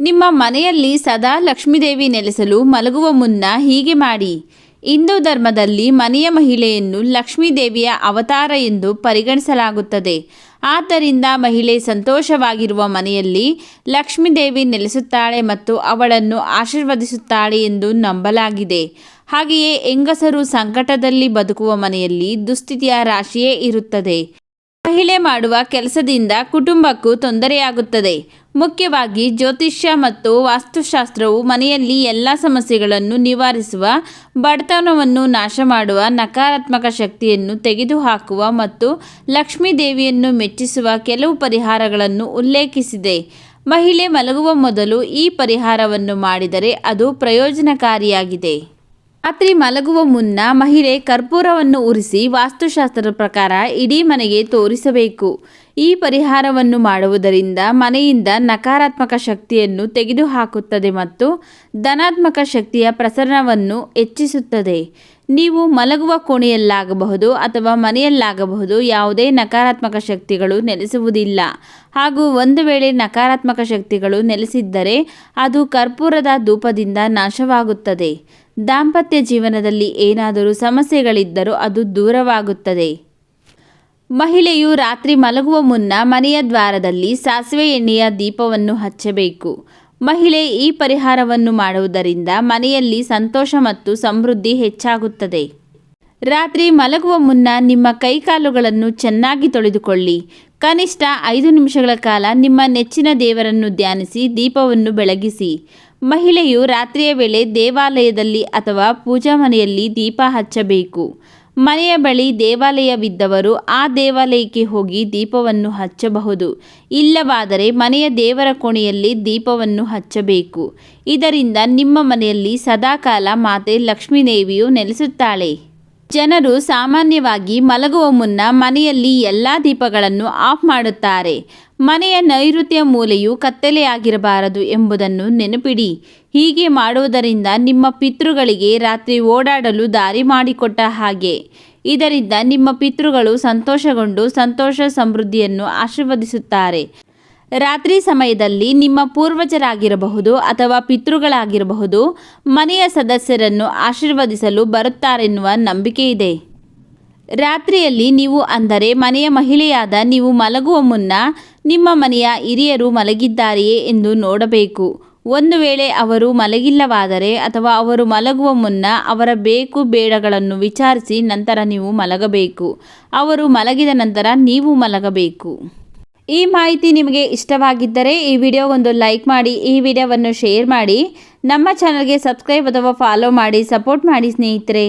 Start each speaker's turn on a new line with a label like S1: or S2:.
S1: ನಿಮ್ಮ ಮನೆಯಲ್ಲಿ ಸದಾ ಲಕ್ಷ್ಮೀದೇವಿ ನೆಲೆಸಲು ಮಲಗುವ ಮುನ್ನ ಹೀಗೆ ಮಾಡಿ. ಹಿಂದೂ ಧರ್ಮದಲ್ಲಿ ಮನೆಯ ಮಹಿಳೆಯನ್ನು ಲಕ್ಷ್ಮೀದೇವಿಯ ಅವತಾರ ಎಂದು ಪರಿಗಣಿಸಲಾಗುತ್ತದೆ. ಆದ್ದರಿಂದ ಮಹಿಳೆ ಸಂತೋಷವಾಗಿರುವ ಮನೆಯಲ್ಲಿ ಲಕ್ಷ್ಮೀದೇವಿ ನೆಲೆಸುತ್ತಾಳೆ ಮತ್ತು ಅವಳನ್ನು ಆಶೀರ್ವದಿಸುತ್ತಾಳೆ ಎಂದು ನಂಬಲಾಗಿದೆ. ಹಾಗೆಯೇ ಹೆಂಗಸರು ಸಂಕಟದಲ್ಲಿ ಬದುಕುವ ಮನೆಯಲ್ಲಿ ದುಸ್ಥಿತಿಯ ರಾಶಿಯೇ ಇರುತ್ತದೆ. ಮಹಿಳೆ ಮಾಡುವ ಕೆಲಸದಿಂದ ಕುಟುಂಬಕ್ಕೂ ತೊಂದರೆಯಾಗುತ್ತದೆ. ಮುಖ್ಯವಾಗಿ ಜ್ಯೋತಿಷ್ಯ ಮತ್ತು ವಾಸ್ತುಶಾಸ್ತ್ರವು ಮನೆಯಲ್ಲಿ ಎಲ್ಲ ಸಮಸ್ಯೆಗಳನ್ನು ನಿವಾರಿಸುವ, ಬಡತನವನ್ನು ನಾಶ ಮಾಡುವ, ನಕಾರಾತ್ಮಕ ಶಕ್ತಿಯನ್ನು ತೆಗೆದುಹಾಕುವ ಮತ್ತು ಲಕ್ಷ್ಮೀ ದೇವಿಯನ್ನು ಮೆಚ್ಚಿಸುವ ಕೆಲವು ಪರಿಹಾರಗಳನ್ನು ಉಲ್ಲೇಖಿಸಿದೆ. ಮಹಿಳೆ ಮಲಗುವ ಮೊದಲು ಈ ಪರಿಹಾರವನ್ನು ಮಾಡಿದರೆ ಅದು ಪ್ರಯೋಜನಕಾರಿಯಾಗಿದೆ. ರಾತ್ರಿ ಮಲಗುವ ಮುನ್ನ ಮಹಿಳೆ ಕರ್ಪೂರವನ್ನು ಉರಿಸಿ ವಾಸ್ತುಶಾಸ್ತ್ರದ ಪ್ರಕಾರ ಇಡೀ ಮನೆಗೆ ತೋರಿಸಬೇಕು. ಈ ಪರಿಹಾರವನ್ನು ಮಾಡುವುದರಿಂದ ಮನೆಯಿಂದ ನಕಾರಾತ್ಮಕ ಶಕ್ತಿಯನ್ನು ತೆಗೆದುಹಾಕುತ್ತದೆ ಮತ್ತು ಧನಾತ್ಮಕ ಶಕ್ತಿಯ ಪ್ರಸರಣವನ್ನು ಹೆಚ್ಚಿಸುತ್ತದೆ. ನೀವು ಮಲಗುವ ಕೋಣೆಯಲ್ಲಾಗಬಹುದು ಅಥವಾ ಮನೆಯಲ್ಲಾಗಬಹುದು ಯಾವುದೇ ನಕಾರಾತ್ಮಕ ಶಕ್ತಿಗಳು ನೆಲೆಸುವುದಿಲ್ಲ. ಹಾಗೂ ಒಂದು ವೇಳೆ ನಕಾರಾತ್ಮಕ ಶಕ್ತಿಗಳು ನೆಲೆಸಿದ್ದರೆ ಅದು ಕರ್ಪೂರದ ಧೂಪದಿಂದ ನಾಶವಾಗುತ್ತದೆ. ದಾಂಪತ್ಯ ಜೀವನದಲ್ಲಿ ಏನಾದರೂ ಸಮಸ್ಯೆಗಳಿದ್ದರೂ ಅದು ದೂರವಾಗುತ್ತದೆ. ಮಹಿಳೆಯು ರಾತ್ರಿ ಮಲಗುವ ಮುನ್ನ ಮನೆಯ ದ್ವಾರದಲ್ಲಿ ಸಾಸಿವೆ ಎಣ್ಣೆಯ ದೀಪವನ್ನು ಹಚ್ಚಬೇಕು. ಮಹಿಳೆ ಈ ಪರಿಹಾರವನ್ನು ಮಾಡುವುದರಿಂದ ಮನೆಯಲ್ಲಿ ಸಂತೋಷ ಮತ್ತು ಸಮೃದ್ಧಿ ಹೆಚ್ಚಾಗುತ್ತದೆ. ರಾತ್ರಿ ಮಲಗುವ ಮುನ್ನ ನಿಮ್ಮ ಕೈಕಾಲುಗಳನ್ನು ಚೆನ್ನಾಗಿ ತೊಳೆದುಕೊಳ್ಳಿ. ಕನಿಷ್ಠ ಐದು ನಿಮಿಷಗಳ ಕಾಲ ನಿಮ್ಮ ನೆಚ್ಚಿನ ದೇವರನ್ನು ಧ್ಯಾನಿಸಿ, ದೀಪವನ್ನು ಬೆಳಗಿಸಿ. ಮಹಿಳೆಯು ರಾತ್ರಿಯ ವೇಳೆ ದೇವಾಲಯದಲ್ಲಿ ಅಥವಾ ಪೂಜಾ ಮನೆಯಲ್ಲಿ ದೀಪ ಹಚ್ಚಬೇಕು. ಮನೆಯ ಬಳಿ ದೇವಾಲಯವಿದ್ದವರು ಆ ದೇವಾಲಯಕ್ಕೆ ಹೋಗಿ ದೀಪವನ್ನು ಹಚ್ಚಬಹುದು. ಇಲ್ಲವಾದರೆ ಮನೆಯ ದೇವರ ಕೋಣೆಯಲ್ಲಿ ದೀಪವನ್ನು ಹಚ್ಚಬೇಕು. ಇದರಿಂದ ನಿಮ್ಮ ಮನೆಯಲ್ಲಿ ಸದಾಕಾಲ ಮಾತೆ ಲಕ್ಷ್ಮೀದೇವಿಯು ನೆಲೆಸುತ್ತಾಳೆ. ಜನರು ಸಾಮಾನ್ಯವಾಗಿ ಮಲಗುವ ಮುನ್ನ ಮನೆಯಲ್ಲಿ ಎಲ್ಲ ದೀಪಗಳನ್ನು ಆಫ್ ಮಾಡುತ್ತಾರೆ. ಮನೆಯ ನೈಋತ್ಯ ಮೂಲೆಯು ಕತ್ತಲೆಯಾಗಿರಬಾರದು ಎಂಬುದನ್ನು ನೆನಪಿಡಿ. ಹೀಗೆ ಮಾಡುವುದರಿಂದ ನಿಮ್ಮ ಪಿತೃಗಳಿಗೆ ರಾತ್ರಿ ಓಡಾಡಲು ದಾರಿ ಮಾಡಿಕೊಟ್ಟ ಹಾಗೆ. ಇದರಿಂದ ನಿಮ್ಮ ಪಿತೃಗಳು ಸಂತೋಷಗೊಂಡು ಸಂತೋಷ ಸಮೃದ್ಧಿಯನ್ನು ಆಶೀರ್ವದಿಸುತ್ತಾರೆ. ರಾತ್ರಿ ಸಮಯದಲ್ಲಿ ನಿಮ್ಮ ಪೂರ್ವಜರಾಗಿರಬಹುದು ಅಥವಾ ಪಿತೃಗಳಾಗಿರಬಹುದು, ಮನೆಯ ಸದಸ್ಯರನ್ನು ಆಶೀರ್ವದಿಸಲು ಬರುತ್ತಾರೆನ್ನುವ ನಂಬಿಕೆ ಇದೆ ರಾತ್ರಿಯಲ್ಲಿ ನೀವು ಅಂದರೆ ಮನೆಯ ಮಹಿಳೆಯಾದ ನೀವು ಮಲಗುವ ಮುನ್ನ ನಿಮ್ಮ ಮನೆಯ ಹಿರಿಯರು ಮಲಗಿದ್ದಾರೆಯೇ ಎಂದು ನೋಡಬೇಕು. ಒಂದು ವೇಳೆ ಅವರು ಮಲಗಿಲ್ಲವಾದರೆ ಅಥವಾ ಅವರು ಮಲಗುವ ಮುನ್ನ ಅವರ ಬೇಕು ಬೇಡಗಳನ್ನು ವಿಚಾರಿಸಿ ನಂತರ ನೀವು ಮಲಗಬೇಕು. ಅವರು ಮಲಗಿದ ನಂತರ ನೀವು ಮಲಗಬೇಕು. ಈ ಮಾಹಿತಿ ನಿಮಗೆ ಇಷ್ಟವಾಗಿದ್ದರೆ ಈ ವಿಡಿಯೋಗೊಂದು ಲೈಕ್ ಮಾಡಿ, ಈ ವಿಡಿಯೋವನ್ನು ಶೇರ್ ಮಾಡಿ, ನಮ್ಮ ಚಾನಲ್ಗೆ ಸಬ್ಸ್ಕ್ರೈಬ್ ಅಥವಾ ಫಾಲೋ ಮಾಡಿ, ಸಪೋರ್ಟ್ ಮಾಡಿ ಸ್ನೇಹಿತರೆ.